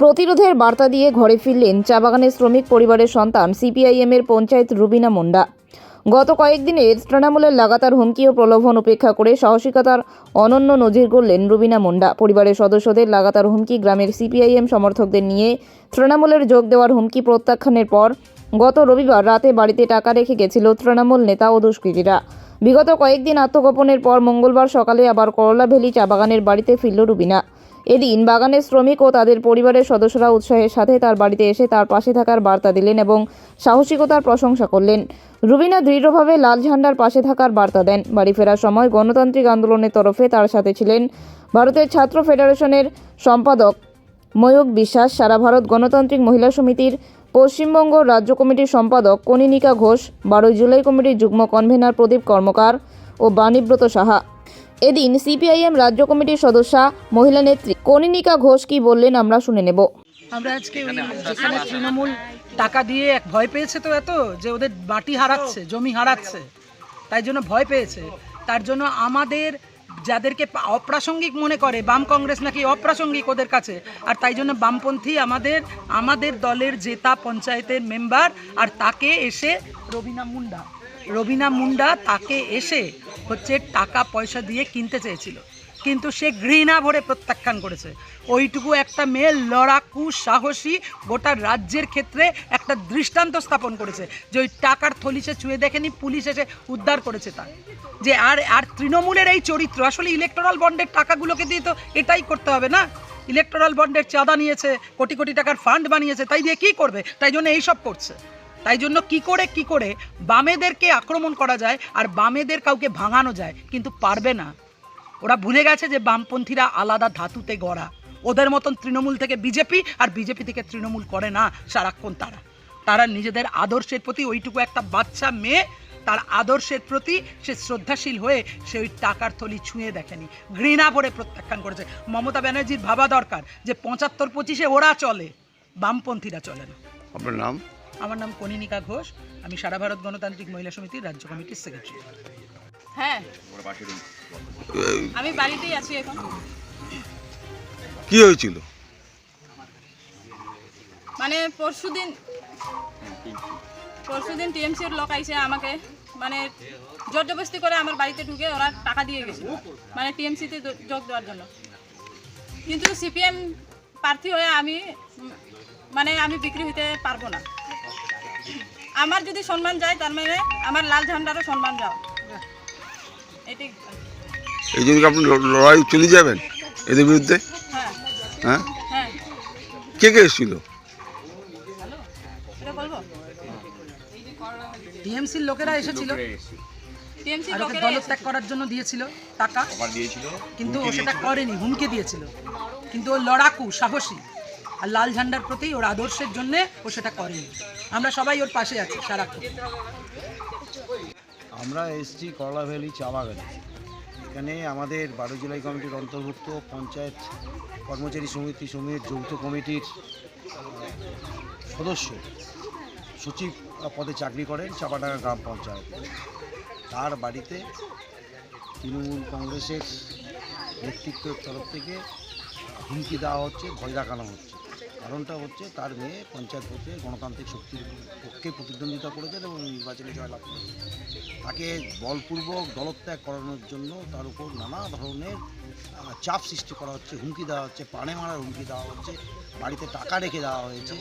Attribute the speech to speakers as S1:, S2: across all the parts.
S1: প্রতিরোধের বার্তা দিয়ে ঘরে ফিরলেন চা বাগানের শ্রমিক পরিবারের সন্তান সিপিআইএমের পঞ্চায়েত রুবিনা মুন্ডা। গত কয়েকদিনের তৃণমূলের লাগাতার হুমকি ও প্রলোভন উপেক্ষা করে সাহসিকতার অনন্য নজির গড়লেন রুবিনা মুন্ডা। পরিবারের সদস্যদের লাগাতার হুমকি গ্রামের সিপিআইএম সমর্থকদের নিয়ে তৃণমূলের যোগ দেওয়ার হুমকি প্রত্যাখ্যানের পর গত রবিবার রাতে বাড়িতে টাকা রেখে গেছিল তৃণমূল নেতা ও দুষ্কৃতীরা। বিগত কয়েকদিন আত্মগোপনের পর মঙ্গলবার সকালে আবার করলাভেলি চা বাগানের বাড়িতে ফিরল রুবিনা। এদিন বাগানের শ্রমিক ও তাদের পরিবারের সদস্যরা উৎসাহের সাথে তার বাড়িতে এসে তার পাশে থাকার বার্তা দিলেন এবং সাহসিকতার প্রশংসা করলেন। রুবিনা দৃঢ়ভাবে লাল ঝান্ডার পাশে থাকার বার্তা দেন। বাড়ি ফেরার সময় গণতান্ত্রিক আন্দোলনের তরফে তার সাথে ছিলেন ভারতের ছাত্র ফেডারেশনের সম্পাদক ময়ূক বিশ্বাস, সারা ভারত গণতান্ত্রিক মহিলা সমিতির পশ্চিমবঙ্গ রাজ্য কমিটির সম্পাদক কনিনিকা ঘোষ, বারোই জুলাই কমিটির যুগ্ম কনভেনার প্রদীপ কর্মকার ও বাণীব্রত সাহা। এদিন সিপিআইএম রাজ্য কমিটির সদস্যা, মহিলা নেত্রী কনিনিকা ঘোষ কি বললেন আমরা শুনে নেব।
S2: আমরা আজকে যেখানে তৃণমূল টাকা দিয়ে এক ভয় পেয়েছে তো এত, যে ওদের মাটি হারাচ্ছে, জমি হারাচ্ছে, তাই জন্য ভয় পেয়েছে। তার জন্য আমাদের যাদেরকে অপ্রাসঙ্গিক মনে করে, বাম কংগ্রেস নাকি অপ্রাসঙ্গিক ওদের কাছে, আর তাই জন্য বামপন্থী আমাদের আমাদের দলের জেতা পঞ্চায়েতের মেম্বার, আর তাকে এসে রবিনা মুন্ডা রবিনা মুন্ডা তাকে এসে হচ্ছে টাকা পয়সা দিয়ে কিনতে চেয়েছিল। কিন্তু সে ঘৃণা ভরে প্রত্যাখ্যান করেছে। ওইটুকু একটা মেয়ে লড়াকু, সাহসী, গোটা রাজ্যের ক্ষেত্রে একটা দৃষ্টান্ত স্থাপন করেছে। যে ওই টাকার থলি সে ছুঁয়ে দেখেনি, পুলিশ এসে উদ্ধার করেছে তার। যে আর আর তৃণমূলের এই চরিত্র, আসলে ইলেকট্রাল বন্ডের টাকাগুলোকে দিয়ে তো এটাই করতে হবে না? ইলেকট্রাল বন্ডের চাঁদা নিয়েছে, কোটি কোটি টাকার ফান্ড বানিয়েছে, তাই দিয়ে কি করবে? তাই জন্য এইসব করছে। তাই জন্য কি করে কি করে? বামেদেরকে আক্রমণ করা যায় আর বামেদের কাউকে ভাঙানো যায়, কিন্তু পারবে না। ওরা ভুলে গেছে যে বামপন্থীরা আলাদা ধাতুতে গড়া। ওদের মতন তৃণমূল থেকে বিজেপি আর বিজেপি থেকে তৃণমূল করে না সারাক্ষণ তারা। তারা নিজেদের আদর্শের প্রতি ওইটুকু একটা বাচ্চা মেয়ে, তার আদর্শের প্রতি সে শ্রদ্ধাশীল হয়ে সে ওই টাকার থলি ছুঁয়ে দেখেনি। ঘৃণা ভরে প্রত্যাখ্যান করেছে। মমতা ব্যানার্জির ভাবা দরকার যে পঁচাত্তর পঁচিশে ওরা চলে, বামপন্থীরা চলে না।
S3: আপনার নাম?
S2: আমার নাম কনিনিকা ঘোষ আমি সারা ভারত গণতান্ত্রিক মহিলা সমিতির রাজ্য কমিটির সেক্রেটারি
S4: হ্যাঁ। আমি বাড়িতেই আছি এখন।
S3: কি হয়েছিল?
S4: মানে পরশুদিন পরশুদিন টিএমসির লোক আইছে আমাকে মানে জোর জবরদস্তি করে আমার বাড়িতে ঢুকে ওরা টাকা দিয়ে গেছিল মানে টিএমসিতে যোগ দেওয়ার জন্য। কিন্তু সিপিএম প্রার্থী হয়ে আমি মানে আমি বিক্রি হইতে পারব না। আমার যদি সম্মান যায় তার মানে আমার লাল ঝান্ডারও সম্মান যাও
S3: এই জন্য আপনি লড়াই চলে যাবেন? এদের বিরুদ্ধে?
S4: হ্যাঁ।
S3: হ্যাঁ?
S4: হ্যাঁ।
S3: কে কে এসেছিল?
S4: এটা বলব?
S2: টিএমসির লোকেরা এসেছিল।
S4: টিএমসি
S2: আর ওকে দলত্যাগ করার জন্য দিয়েছিল টাকা। কিন্তু ও সেটা করেনি হুমকি দিয়েছিল। কিন্তু ও লড়াকু সাহসী। আর লাল ঝান্ডার প্রতি ওর আদর্শের জন্য ও সেটা করেনি। আমরা সবাই ওর পাশে আছি, সারাক্ষণ।
S5: আমরা এসছি করলা ভ্যালি চা বাগানে। এখানে আমাদের বারো জুলাই কমিটির অন্তর্ভুক্ত পঞ্চায়েত কর্মচারী সমিতি সমূহের যৌথ কমিটির সদস্য, সচিব পদে চাকরি করেন চাপাডাঙ্গা গ্রাম পঞ্চায়েত। তার বাড়িতে তৃণমূল কংগ্রেসের নেতৃত্বের তরফ থেকে হুমকি দেওয়া হচ্ছে, ভয় দেখানো হচ্ছে। কারণটা হচ্ছে তার মেয়ে পঞ্চায়েত ভোটে গণতান্ত্রিক শক্তির পক্ষে প্রতিদ্বন্দ্বিতা করেছেন এবং নির্বাচনে জয়লাভ করেছেন তাকে বলপূর্বক দলত্যাগ করানোর জন্য তার উপর নানা ধরনের চাপ সৃষ্টি করা হচ্ছে, হুমকি দেওয়া হচ্ছে প্রাণে মারার হুমকি দেওয়া হচ্ছে, বাড়িতে টাকা রেখে দেওয়া হয়েছে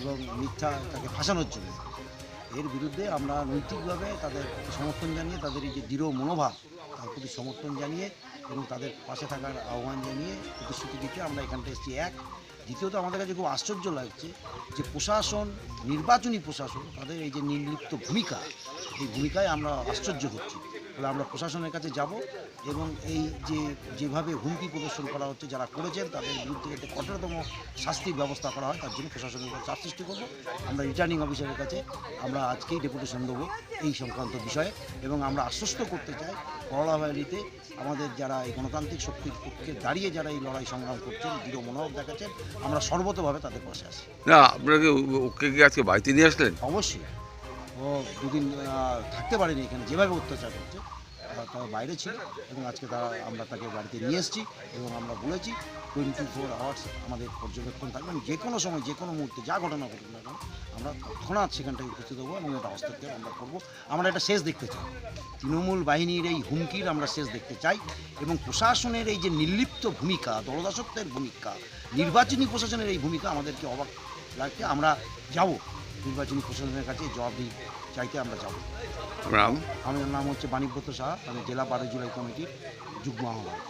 S5: এবং মিথ্যা তাকে ফাঁসানোর জন্য। এর বিরুদ্ধে আমরা নৈতিকভাবে তাদের সমর্থন জানিয়ে, তাদের এই যে দৃঢ় মনোভাব, তার প্রতি সমর্থন জানিয়ে এবং তাদের পাশে থাকার আহ্বান জানিয়ে প্রতিশ্রুতি দিতে আমরা এখানটা এসেছি এক। দ্বিতীয়ত আমাদের কাছে খুব আশ্চর্য লাগছে যে প্রশাসন, নির্বাচনী প্রশাসন, তাদের এই যে নির্লিপ্ত ভূমিকা, এই ভূমিকায় আমরা আশ্চর্য হচ্ছি। ফলে আমরা প্রশাসনের কাছে যাব এবং এই যে যেভাবে হুমকি প্রদর্শন করা হচ্ছে যারা করেছেন তাদের বিরুদ্ধে যাতে কঠোরতম শাস্তির ব্যবস্থা করা হয় তার জন্য প্রশাসনের উপর চাপ সৃষ্টি করব। আমরা রিটার্নিং অফিসারের কাছে আমরা আজকেই ডেপুটেশন দেবো এই সংক্রান্ত বিষয়ে এবং আমরা আশ্বস্ত করতে চাই করলা ভ্যালিতে আমাদের যারা এই গণতান্ত্রিক শক্তির পক্ষে দাঁড়িয়ে যারা এই লড়াই সংগ্রাম করছেন দৃঢ় মনোভাব দেখাচ্ছেন আমরা সর্বতভাবে তাদের পাশে আছি।
S3: না আপনাকে ওকে কি আজকে বাড়িতে নিয়ে আসলেন?
S5: অবশ্যই। ও দুদিন থাকতে পারেনি এখানে, যেভাবে অত্যাচার করছে। তারা বাইরে ছিল এবং আজকে তারা, আমরা তাকে বাড়িতে নিয়ে এসেছি এবং আমরা বলেছি টোয়েন্টি ফোর আওয়ার্স আমাদের পর্যবেক্ষণ থাকবে যে কোনো সময়, যে কোনো মুহূর্তে যা ঘটনা ঘটুক না কেন, আমরা তৎক্ষণাৎ সেখানটায় উপস্থিত হব এবং এটা হস্তক্ষেপ আমরা করব। আমরা এটা শেষ দেখতে চাই। তৃণমূল বাহিনীর এই হুমকির আমরা শেষ দেখতে চাই এবং প্রশাসনের এই যে নির্লিপ্ত ভূমিকা, দলদাসত্বের ভূমিকা, নির্বাচনী প্রশাসনের এই ভূমিকা আমাদেরকে অবাক লাগছে আমরা যাব। নির্বাচনী প্রশাসনের কাছে জবাবদিহি চাইতে আমরা যাব। আমার নাম হচ্ছে বাণীব্রত শাহ আমি জেলা বারো জুলাই কমিটির যুগ্ম আহ্বায়ক।